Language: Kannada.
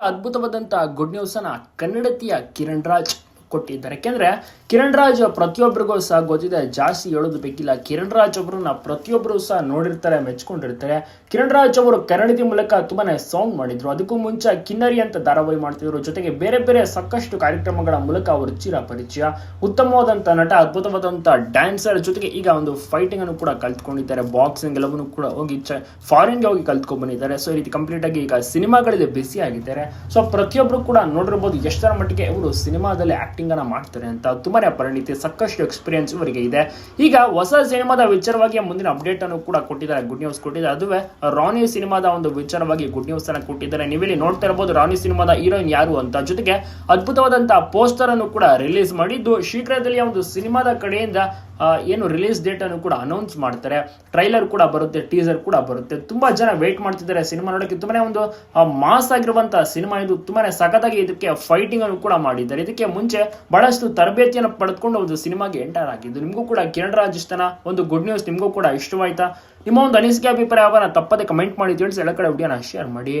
ಅದ್ಭುತವಾದಂಥ ಗುಡ್ ನ್ಯೂಸ್ ಅನ್ನ ಕನ್ನಡತಿಯ ಕಿರಣ್ ರಾಜ್ ಕೊಟ್ಟಿದ್ದಾರೆ. ಯಾಕೆಂದ್ರೆ ಕಿರಣ್ ರಾಜ್ ಪ್ರತಿಯೊಬ್ಬರಿಗೂ ಸಹ ಗೊತ್ತಿದೆ, ಜಾಸ್ತಿ ಹೇಳೋದು ಬೇಕಿಲ್ಲ. ಕಿರಣ್ ರಾಜ್ ಅವರನ್ನ ಪ್ರತಿಯೊಬ್ಬರು ಸಹ ನೋಡಿರ್ತಾರೆ, ಮೆಚ್ಕೊಂಡಿರ್ತಾರೆ. ಕಿರಣ್ ರಾಜ್ ಅವರು ಕನ್ನಡದ ಮೂಲಕ ತುಂಬಾನೇ ಸಾಂಗ್ ಮಾಡಿದ್ರು. ಅದಕ್ಕೂ ಮುಂಚೆ ಕಿನ್ನರಿ ಅಂತ ಧಾರಾವಾಹಿ ಮಾಡ್ತಿದ್ರು. ಜೊತೆಗೆ ಬೇರೆ ಬೇರೆ ಸಾಕಷ್ಟು ಕಾರ್ಯಕ್ರಮಗಳ ಮೂಲಕ ಅವರು ಚಿರ ಪರಿಚಯ. ಉತ್ತಮವಾದಂಥ ನಟ ಅದ್ಭುತವಾದಂಥ ಡ್ಯಾನ್ಸರ್ ಜೊತೆಗೆ ಈಗ ಒಂದು ಫೈಟಿಂಗ್ ಅನ್ನು ಕೂಡ ಕಲ್ತ್ಕೊಂಡಿದ್ದಾರೆ. ಬಾಕ್ಸಿಂಗ್ ಎಲ್ಲವನ್ನು ಕೂಡ ಹೋಗಿ ಫಾರಿನ್ಗೆ ಹೋಗಿ ಕಲ್ತ್ಕೊಂಡ್ ಬಂದಿದ್ದಾರೆ. ಸೊ ಈ ರೀತಿ ಕಂಪ್ಲೀಟ್ ಆಗಿ ಈಗ ಸಿನಿಮಾಗಳಲ್ಲಿ ಬಿಸಿ ಆಗಿದ್ದಾರೆ. ಸೊ ಪ್ರತಿಯೊಬ್ಬರು ಕೂಡ ನೋಡಿರ್ಬೋದು ಎಷ್ಟರ ಮಟ್ಟಿಗೆ ಇವರು ಸಿನಿಮಾದಲ್ಲಿ ಆಕ್ಟಿಂಗ್ ಅನ್ನ ಮಾಡ್ತಾರೆ ಅಂತ ತುಂಬಾ ಪರಿಣಿತಿ, ಸಾಕಷ್ಟು ಎಕ್ಸ್ಪೀರಿಯನ್ಸ್ ಇವರಿಗೆ ಇದೆ. ಈಗ ಹೊಸ ಸಿನಿಮಾದ ವಿಚಾರವಾಗಿ ಮುಂದಿನ ಅಪ್ಡೇಟ್ ಅನ್ನು ಕೂಡ ಕೊಟ್ಟಿದ್ದಾರೆ ಗುಡ್ ನ್ಯೂಸ್ ಕೊಟ್ಟಿದ್ದಾರೆ. ಅದುವೇ ರಾನಿ ಸಿನಿಮಾದ ಒಂದು ವಿಚಾರವಾಗಿ ಗುಡ್ ನ್ಯೂಸ್ ಅನ್ನ ಕೊಟ್ಟಿದ್ದಾರೆ. ನೀವಿಲ್ಲಿ ನೋಡ್ತಾ ಇರಬಹುದು ರಾನಿ ಸಿನಿಮಾದ ಹೀರೋಯಿನ್ ಯಾರು ಅಂತ. ಜೊತೆಗೆ ಅದ್ಭುತವಾದಂತಹ ಪೋಸ್ಟರ್ ಅನ್ನು ಕೂಡ ರಿಲೀಸ್ ಮಾಡಿದ್ದು ಶೀಘ್ರದಲ್ಲಿ ಒಂದು ಸಿನಿಮಾದ ಕಡೆಯಿಂದ ಏನು ರಿಲೀಸ್ ಡೇಟ್ ಅನ್ನು ಕೂಡ ಅನೌನ್ಸ್ ಮಾಡ್ತಾರೆ. ಟ್ರೈಲರ್ ಕೂಡ ಬರುತ್ತೆ ಟೀಸರ್ ಕೂಡ ಬರುತ್ತೆ. ತುಂಬಾ ಜನ ವೇಟ್ ಮಾಡ್ತಿದ್ದಾರೆ ಸಿನಿಮಾ ನೋಡಕ್ಕೆ ತುಂಬಾನೇ ಒಂದು ಮಾಸ್ ಆಗಿರುವಂತಹ ಸಿನಿಮಾ ಇದು ತುಂಬಾನೇ ಸಖತ್ತಾಗಿ ಇದಕ್ಕೆ ಫೈಟಿಂಗ್ ಅನ್ನು ಕೂಡ ಮಾಡಿದ್ದಾರೆ. ಇದಕ್ಕೆ ಮುಂಚೆ ಬಹಳಷ್ಟು ತರಬೇತಿಯನ್ನು ಪಡೆದುಕೊಂಡು ಒಂದು ಸಿನಿಮಾಗೆ ಎಂಟರ್ ಆಗಿದ್ದು, ನಿಮಗೂ ಕೂಡ ಕಿರಣ್ ರಾಜಸ್ಥಾನ ಒಂದು ಗುಡ್ ನ್ಯೂಸ್ ನಿಮಗೂ ಕೂಡ ಇಷ್ಟವಾಯ್ತಾ? ನಿಮ್ಮ ಒಂದು ಅನಿಸಿಕೆ ಅಭಿಪ್ರಾಯವನ್ನ ತಪ್ಪದೆ ಕಮೆಂಟ್ ಮಾಡಿ. ತಿಳಿಸಿ ಎಲ್ಲ ಕಡೆ ವಿಡಿಯೋನ ಶೇರ್ ಮಾಡಿ.